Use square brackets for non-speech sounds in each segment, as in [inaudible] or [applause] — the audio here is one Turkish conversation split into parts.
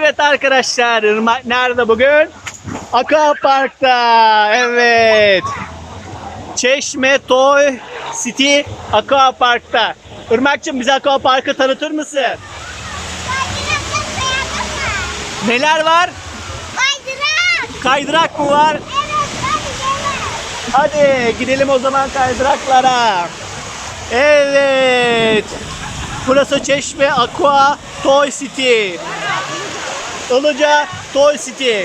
Evet arkadaşlar Irmak nerede bugün? Aqua Park'ta. Evet. Çeşme Toy City Aqua Park'ta. Irmak'cığım bize Aqua Park'ı tanıtır mısın? Neler var? Kaydırak mı var? Hadi gidelim o zaman kaydıraklara. Evet. Burası Çeşme Aqua Toy City. Ilıca Toy City.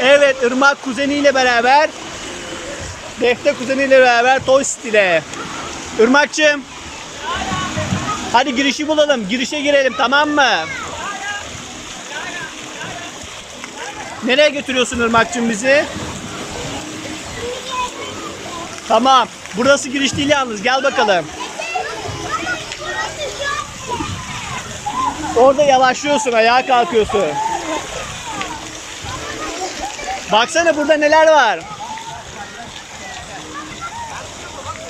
Evet Irmak kuzeniyle beraber Defne kuzeniyle beraber Toy City'de. Irmak'cığım Hadi girişi bulalım. Girişe girelim tamam mı? Nereye götürüyorsun Irmak'cığım bizi? Tamam. Burası giriş değil yalnız. Gel bakalım. Orada yavaşlıyorsun, ayağa kalkıyorsun. Baksana burada neler var.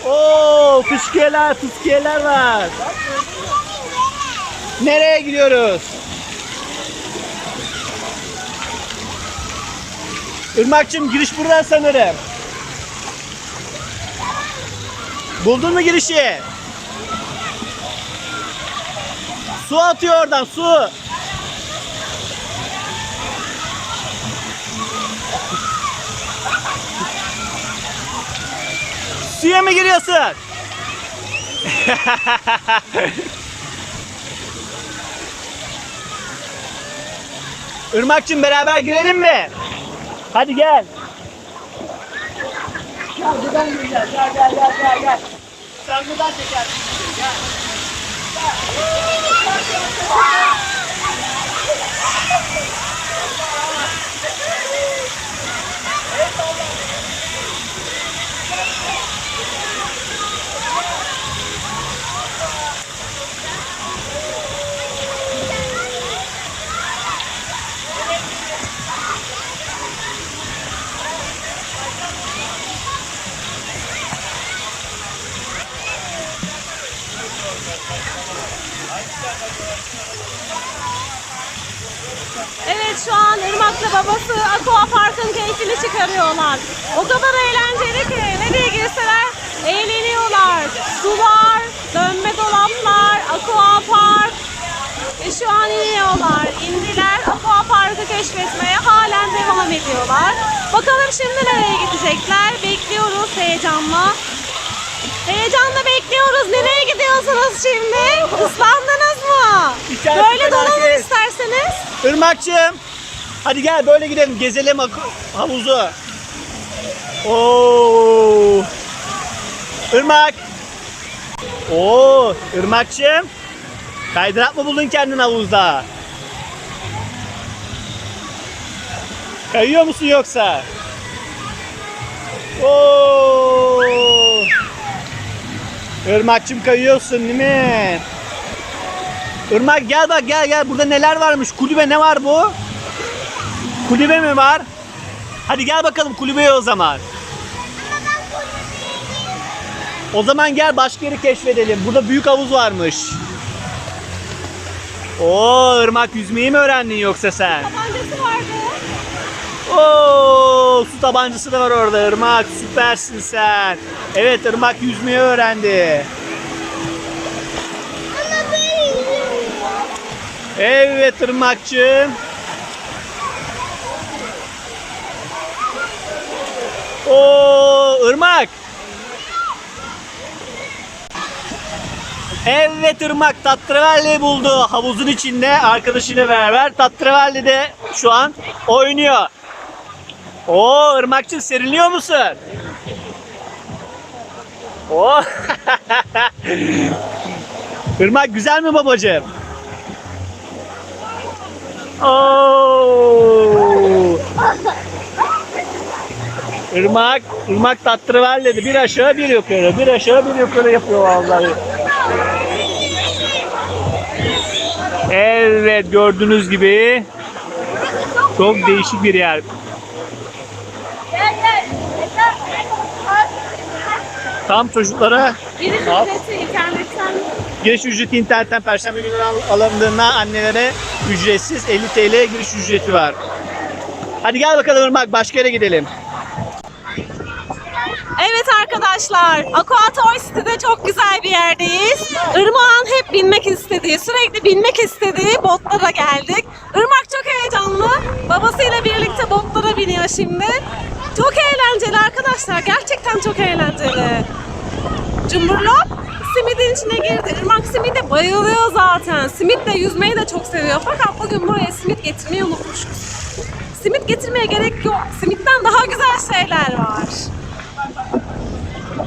Oo, fıskiyeler, fıskiyeler var. Nereye gidiyoruz? Irmak'cığım giriş buradan sanırım. Buldun mu girişi? Su atıyor oradan su. Suya mı giriyorsun? Irmak'cığım beraber girelim mi? Hadi gel. Gel buradan gireceğiz. Gel gel gel gel gel. Sen buradan çekersin. Gel. Evet şu an Irmak'la babası Aqua Park'ın keyfini çıkarıyorlar. O kadar eğlenceli ki nereye girseler eğleniyorlar. Sular, dönme dolaplar, Aqua Park. Ve şu an iniyorlar. İndiler. Aqua Park'ı keşfetmeye halen devam ediyorlar. Bakalım şimdi nereye gidecekler? Bekliyoruz heyecanla. Heyecanla bekliyoruz. Nereye gidiyorsunuz şimdi? Islandınız mı? İçerisi Böyle dolanın felaket. isterseniz. Irmak'cığım. Hadi gel böyle gidelim. Gezelim havuzu. Oo. Irmak. Oo, Irmak'cığım. Kaydırak mı buldun kendin havuzda? Kayıyor musun yoksa? Oo. Irmak'cığım kayıyorsun değil mi? Irmak gel bak gel gel burada neler varmış kulübe ne var bu? Kulübe mi var? Hadi gel bakalım kulübeye o zaman. O zaman gel başka yeri keşfedelim. Burada büyük havuz varmış. Oo Irmak yüzmeyi mi öğrendin yoksa sen? Tabancası vardı. Oo su tabancası da var orada Irmak süpersin sen. Evet Irmak yüzmeyi öğrendi. Evet Irmak'cığım. Oo Irmak. Evet Irmak Tatravalli buldu havuzun içinde arkadaşıyla beraber. Tatravalli de şu an oynuyor. Oo Irmak'cığım serinliyor musun? Oo. [laughs] Irmak güzel mi babacığım? Oo. Irmak, Irmak tattırıver dedi. Bir aşağı bir yukarı, bir aşağı bir yukarı yapıyor vallahi. Evet gördüğünüz gibi çok değişik bir yer. Tam çocuklara Giriş ücreti internetten Giriş ücreti internetten perşembe günü al- alındığında annelere ücretsiz 50 TL giriş ücreti var. Hadi gel bakalım Irmak başka yere gidelim. Arkadaşlar, Aquatoy City'de çok güzel bir yerdeyiz. Irmak'ın hep binmek istediği, sürekli binmek istediği botlara geldik. Irmak çok heyecanlı. Babasıyla birlikte botlara biniyor şimdi. Çok eğlenceli arkadaşlar, gerçekten çok eğlenceli. Cumburlop simidin içine girdi. Irmak simide bayılıyor zaten. Simitle yüzmeyi de çok seviyor. Fakat bugün buraya simit getirmeyi unutmuşuz. Simit getirmeye gerek yok. Simitten daha güzel şeyler var.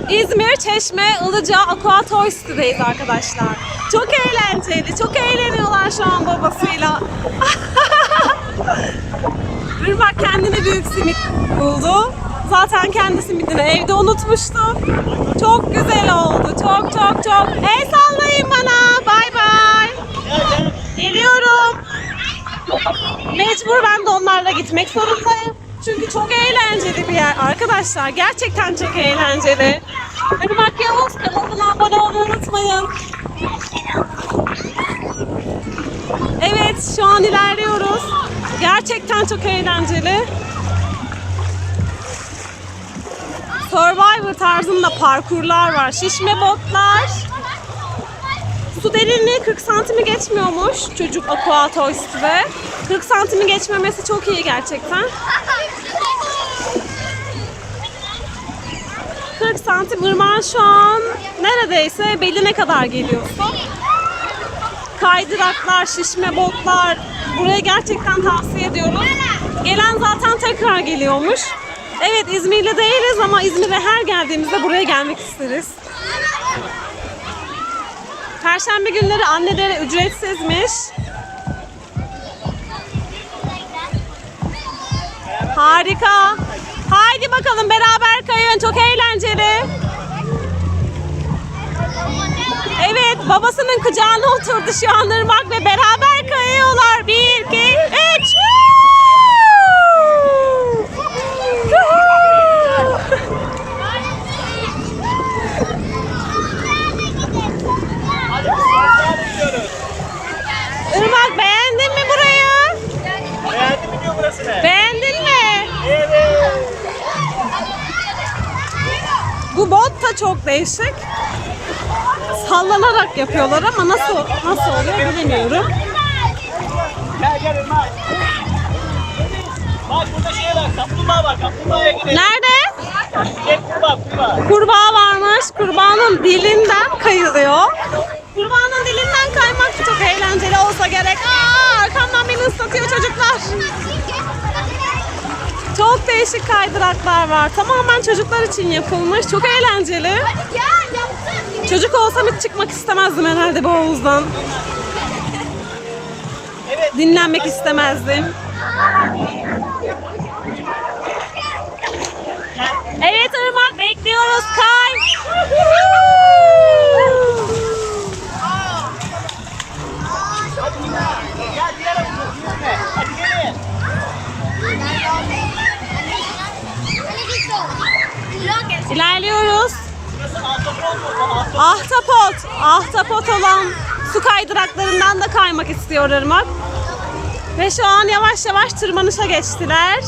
İzmir, Çeşme, Ilıca, Aquatoy City'deyiz arkadaşlar. Çok eğlenceli, çok eğleniyorlar şu an babasıyla. [laughs] Irmak kendine büyük simit buldu. Zaten kendi simitini evde unutmuştu. Çok güzel oldu, çok çok çok. El sallayın bana, bay bay. Geliyorum. Mecbur ben de onlarla gitmek zorundayım. Çünkü çok eğlenceli bir yer. Arkadaşlar gerçekten çok eğlenceli. Irmak Yavuz kanalına abone olmayı unutmayın. Evet şu an ilerliyoruz. Gerçekten çok eğlenceli. Survivor tarzında parkurlar var. Şişme botlar. Su derinliği 40 santimi geçmiyormuş çocuk aqua toy City'de. 40 santimi geçmemesi çok iyi gerçekten. 40 santim ırmağın şu an neredeyse beline kadar geliyor. Kaydıraklar, şişme botlar. Buraya gerçekten tavsiye ediyorum. Gelen zaten tekrar geliyormuş. Evet İzmirli değiliz ama İzmir'e her geldiğimizde buraya gelmek isteriz. Perşembe günleri annelere ücretsizmiş. Harika. Haydi bakalım beraber kayın. Çok eğlenceli. Evet babasının kucağına oturdu şu an Irmak ve beraber kayıyorlar. Bir, iki, üç. Yuhuu! Irmak beğendin mi burayı? Beğendin mi diyor burasını? Beğendin mi? Evet. Bu bot da çok değişik. Sallanarak yapıyorlar ama nasıl nasıl oluyor bilemiyorum. Gel gel Irmak. Bak burada şey var, kaplumbağa var. Kaplumbağaya gidelim. Nerede? Gel kurbağa, kurbağa. Kurbağa varmış. Kurbağanın dilinden kayılıyor. Kurbağanın dilinden kaymak çok eğlenceli olsa gerek. Aa, arkamdan beni ıslatıyor çocuklar. Değişik kaydıraklar var. Tamamen çocuklar için yapılmış. Çok eğlenceli. Çocuk olsam hiç çıkmak istemezdim herhalde bu havuzdan. Dinlenmek istemezdim. Evet Irmak bekliyoruz. Kay. İlerliyoruz. Ahtapot. Ahtapot olan su kaydıraklarından da kaymak istiyor Irmak. Ve şu an yavaş yavaş tırmanışa geçtiler.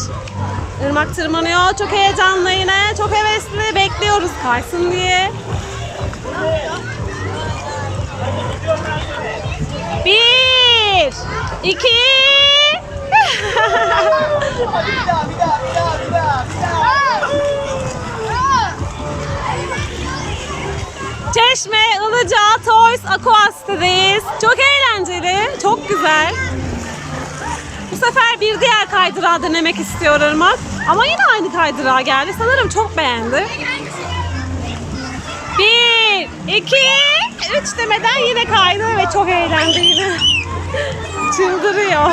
Irmak tırmanıyor. Çok heyecanlı yine. Çok hevesli. Bekliyoruz kaysın diye. Bir, iki. [laughs] Bir daha, bir daha, bir daha, bir daha, bir daha. Çeşme, Ilıca, Toys, Aquas'tayız. Çok eğlenceli, çok güzel. Bu sefer bir diğer kaydırağı denemek istiyor Irmak. Ama yine aynı kaydırağa geldi. Sanırım çok beğendi. Bir, iki, üç demeden yine kaydı ve çok eğlendi yine. [laughs] Çıldırıyor.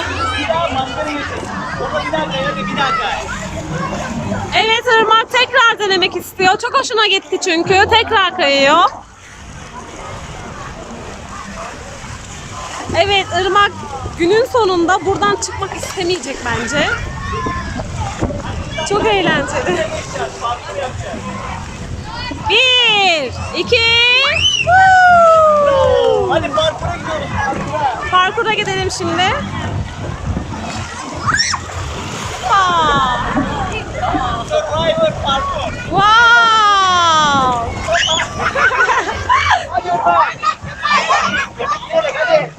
Evet Irmak tekrar denemek istiyor. Çok hoşuna gitti çünkü. Tekrar kayıyor. Evet Irmak günün sonunda buradan çıkmak istemeyecek bence. Çok eğlenceli. Bir, iki, woo! Hadi parkura gidiyoruz. Parkura. Parkura gidelim şimdi. Survivor parkur. wow! Hadi Irmak. Giderek hadi.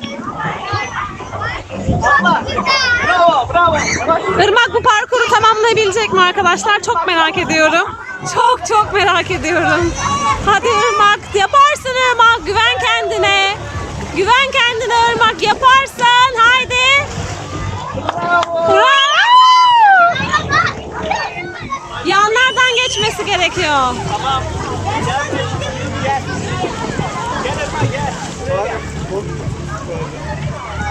Bravo bravo. Irmak bu parkuru tamamlayabilecek mi arkadaşlar? Çok merak ediyorum. Çok çok merak ediyorum. Hadi Irmak yaparsın Irmak. Güven kendine. Güven kendine Irmak yaparsın. Haydi. Bravo. Yanlardan geçmesi gerekiyor. Tamam.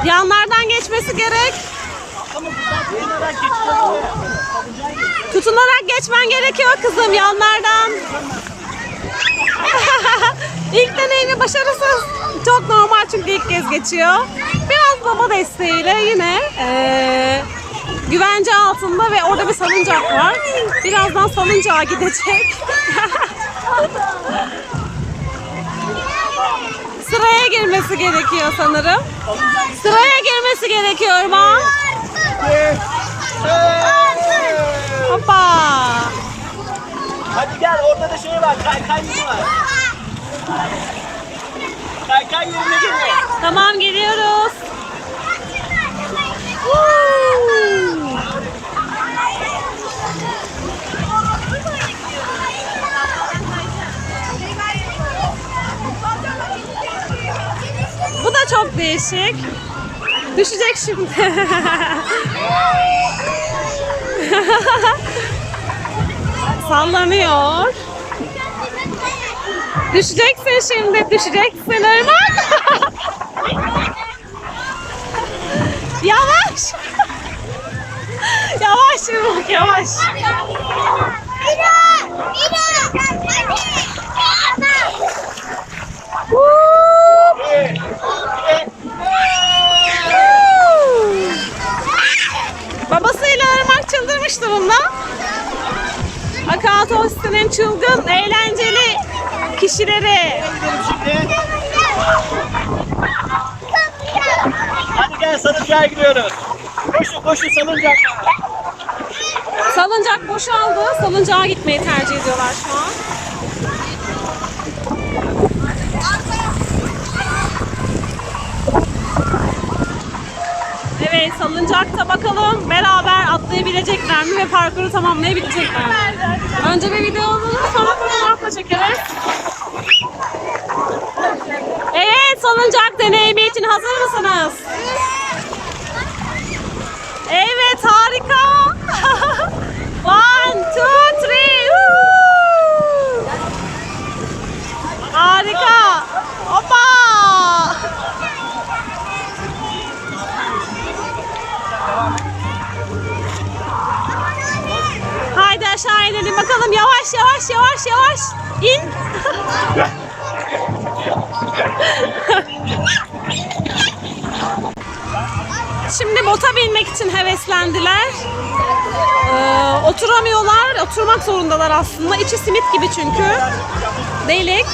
Yanlardan geçmesi gerek. Tutunarak geçmen gerekiyor kızım yanlardan. [laughs] ilk deneyimi başarısız. Çok normal çünkü ilk kez geçiyor. Biraz baba desteğiyle yine eee, güvence altında ve orada bir salıncak var. Birazdan salıncağa gidecek. [laughs] Sıraya girmesi gerekiyor sanırım. Sıraya girmesi gerekiyor mu? Hoppa. Hadi gel orada da şey var. Kaykay yeri var. Kaykay yerine geliyor. Tamam geliyoruz. Çok değişik. Düşecek şimdi. [laughs] Sallanıyor. Düşeceksin şimdi, düşeceksin Irmak. [laughs] yavaş. yavaş Irmak, yavaş. Babasıyla Çıldırmış durumda. Akatos'un çılgın, eğlenceli kişileri. Hadi gel salıncağa gidiyoruz. Koşu koşu salıncak. Salıncak boşaldı. Salıncağa gitmeyi tercih ediyorlar şu an. Evet salıncakta bakalım beraber atlayabilecekler mi ve parkuru tamamlayabilecekler mi? Önce bir video alalım sonra fotoğrafla çekeriz. Evet salıncak deneyimi için hazır mısınız? Evet harika. [laughs] aşağı inelim bakalım. Yavaş yavaş yavaş yavaş. İn. [laughs] Şimdi bota binmek için heveslendiler. Ee, oturamıyorlar. Oturmak zorundalar aslında. İçi simit gibi çünkü. Delik.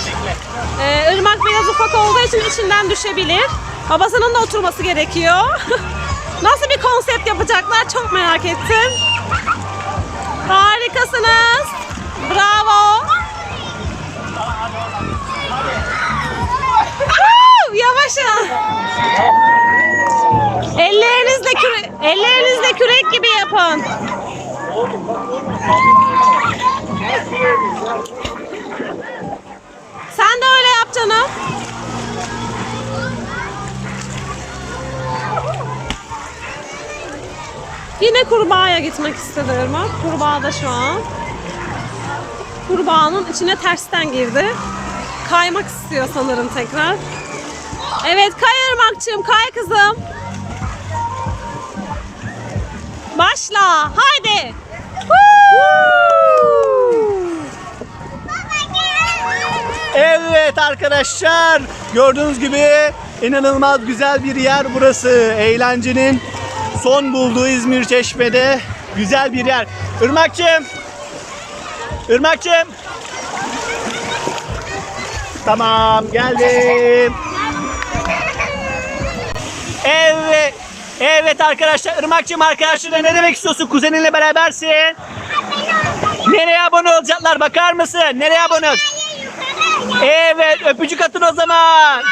Ee, ırmak biraz ufak olduğu için içinden düşebilir. Babasının da oturması gerekiyor. [laughs] Nasıl bir konsept yapacaklar çok merak ettim. Harikasınız. Bravo. Woo! Yavaşın. Ellerinizle küre ellerinizle kürek gibi yapın. Sen de öyle yap canım. Yine kurbağaya gitmek istedi Irmak. Kurbağa da şu an. Kurbağanın içine tersten girdi. Kaymak istiyor sanırım tekrar. Evet kay Irmak'cığım kay kızım. Başla. Haydi. Evet arkadaşlar gördüğünüz gibi inanılmaz güzel bir yer burası. Eğlencenin son bulduğu İzmir Çeşme'de güzel bir yer. Irmakçım! Irmakçım! Tamam geldim. Evet. Evet arkadaşlar Irmakçım arkadaşlarına ne demek istiyorsun? Kuzeninle berabersin. Nereye abone olacaklar bakar mısın? Nereye abone ol? Evet öpücük atın o zaman.